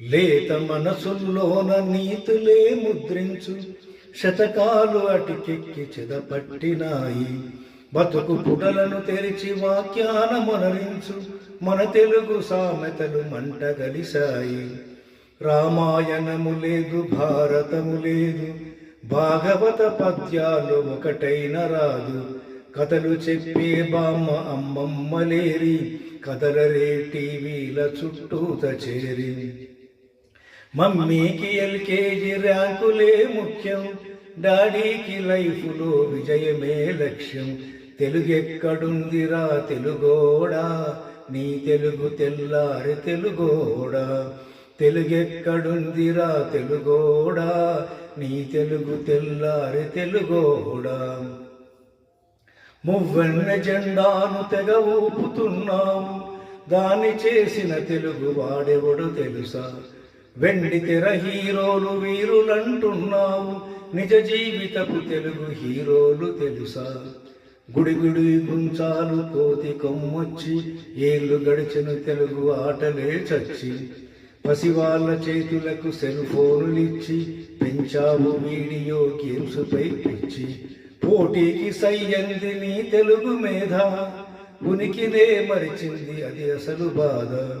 లేత మనసుల్లోన నీతులే ముద్రించు. శతకాలు అటికెక్కి చెదపట్టినాయి. బతుకు పుటలను తెరిచి వాక్యాన మొనరించు మన తెలుగు సామెతలు మంటగలిసాయి రామాయణము లేదు భారతము లేదు. భాగవత పద్యాలు ఒకటైన రాదు. కథలు చెప్పే బామ్మ అమ్మమ్మ లేరి. కథలరే టీవీల చుట్టూత చేరి. మమ్మీకి ఎల్కేజీ ర్యాంకులే ముఖ్యం. డాడీకి లైఫ్లో విజయమే లక్ష్యం. తెలుగెక్కడుందిరా తెలుగోడా? నీ తెలుగు తెల్లారి తెలుగోడా? తెలుగెక్కడుందిరా తెలుగోడా? నీ తెలుగు తెల్లారి తెలుగోడా? మువ్వెన్న జెండాను తెగ ఊపుతున్నాం. దాన్ని చేసిన తెలుగు వాడెవడు తెలుసా? వెండి తెర హీరోలు వీరులంటున్నావు. నిజ జీవితపు తెలుగు హీరోలు తెలుసా? గుడి గుడి గుంచాలు కోతి కొమ్మొచ్చి ఏళ్ళు గడిచిన తెలుగు ఆటలే చచ్చి. పసివాళ్ళ చేతులకు సెల్ ఫోనులిచ్చి పెంచావు వీడియో గేమ్స్ పై పిచ్చి. పోటీకి సయ్యంది నీ తెలుగు మేధ ఉనికినే మరిచింది అది అసలు బాధ.